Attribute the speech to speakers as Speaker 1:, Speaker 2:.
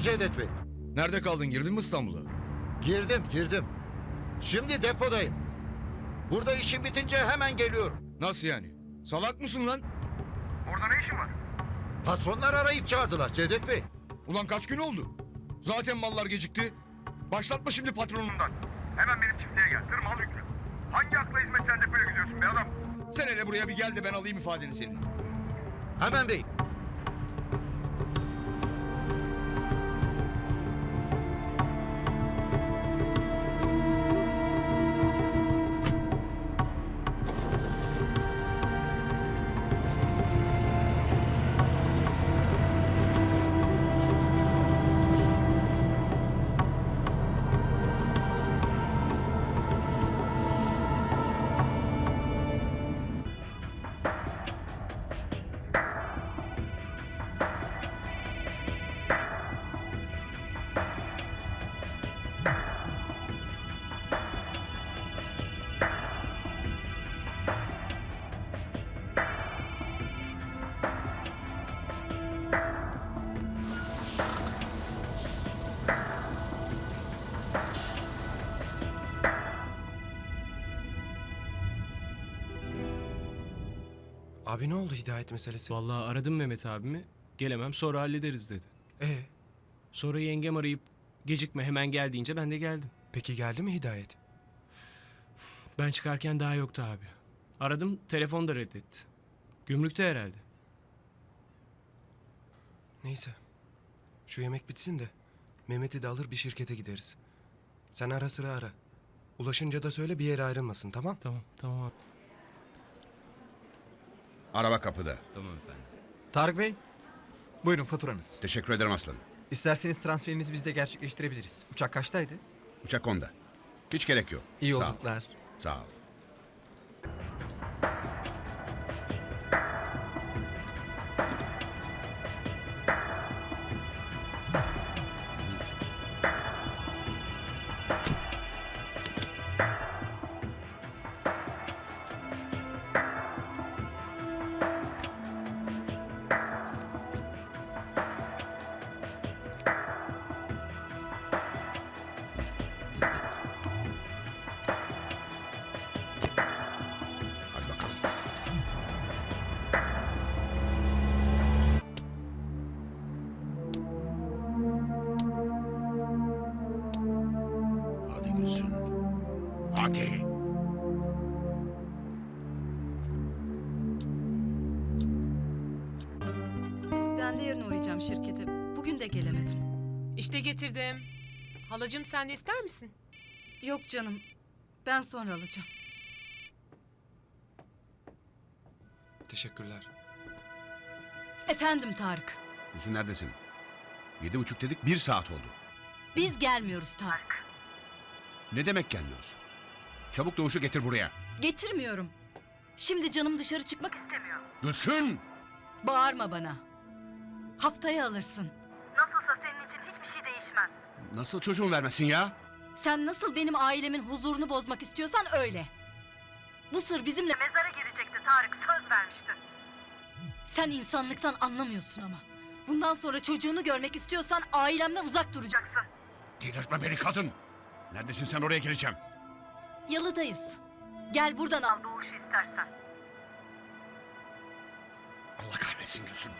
Speaker 1: Buyurun Cevdet Bey.
Speaker 2: Nerede kaldın girdin mi İstanbul'a?
Speaker 1: Girdim, girdim. Şimdi depodayım. Burada işim bitince hemen geliyorum.
Speaker 2: Nasıl yani? Salak mısın lan?
Speaker 3: Orada ne işin var?
Speaker 1: Patronlar arayıp çağırdılar Cevdet Bey.
Speaker 2: Ulan kaç gün oldu? Zaten mallar gecikti. Başlatma şimdi patronundan.
Speaker 3: Hemen benim çiftliğe gel. Tır mal yüklü. Hangi akla hizmet sen depoya gidiyorsun be adam?
Speaker 2: Sen hele buraya bir gel de ben alayım ifadeni senin.
Speaker 1: Hemen bey.
Speaker 4: Abi ne oldu hidayet meselesi?
Speaker 5: Vallahi aradım Mehmet abimi. Gelemem sonra hallederiz dedi.
Speaker 4: Ee,
Speaker 5: Sonra yengem arayıp gecikme hemen gel deyince ben de geldim.
Speaker 4: peki geldi mi hidayet?
Speaker 5: Ben çıkarken daha yoktu abi. Aradım telefon da reddetti. Gümrükte herhalde.
Speaker 4: Neyse. Şu yemek bitsin de Mehmet'i de alır bir şirkete gideriz. Sen ara sıra ara. Ulaşınca da söyle bir yere ayrılmasın tamam?
Speaker 5: Tamam tamam abi.
Speaker 6: Araba kapıda.
Speaker 7: Tarık Bey, buyurun faturanız.
Speaker 6: Teşekkür ederim aslanım.
Speaker 7: İsterseniz transferinizi biz de gerçekleştirebiliriz. Uçak kaçtaydı?
Speaker 6: Uçak onda. Hiç gerek yok.
Speaker 7: İyi
Speaker 6: Sağ ol.
Speaker 7: yolculuklar.
Speaker 6: Sağ ol. Hadi.
Speaker 8: Ben de yarın uğrayacağım şirkete. Bugün de gelemedim.
Speaker 9: İşte getirdim. Halacığım sen de ister misin?
Speaker 8: Yok canım. Ben sonra alacağım.
Speaker 4: Teşekkürler.
Speaker 8: Efendim Tarık.
Speaker 6: Gülsün neredesin? Yedi buçuk dedik bir saat oldu.
Speaker 8: Biz gelmiyoruz Tarık.
Speaker 6: Ne demek gelmiyoruz? Çabuk doğuşu getir buraya.
Speaker 8: Getirmiyorum. Şimdi canım dışarı çıkmak istemiyor.
Speaker 6: Gülsün!
Speaker 8: Bağırma bana. Haftaya alırsın. Nasılsa senin için hiçbir şey değişmez.
Speaker 6: Nasıl çocuğun vermesin ya?
Speaker 8: Sen nasıl benim ailemin huzurunu bozmak istiyorsan öyle. Bu sır bizimle mezara girecekti Tarık. Söz vermiştin. Sen insanlıktan anlamıyorsun ama. Bundan sonra çocuğunu görmek istiyorsan ailemden uzak duracaksın.
Speaker 6: Delirtme beni kadın. Neredesin sen oraya geleceğim.
Speaker 8: Yalıdayız. Gel buradan al doğuşu istersen.
Speaker 6: Allah kahretsin Gülsün.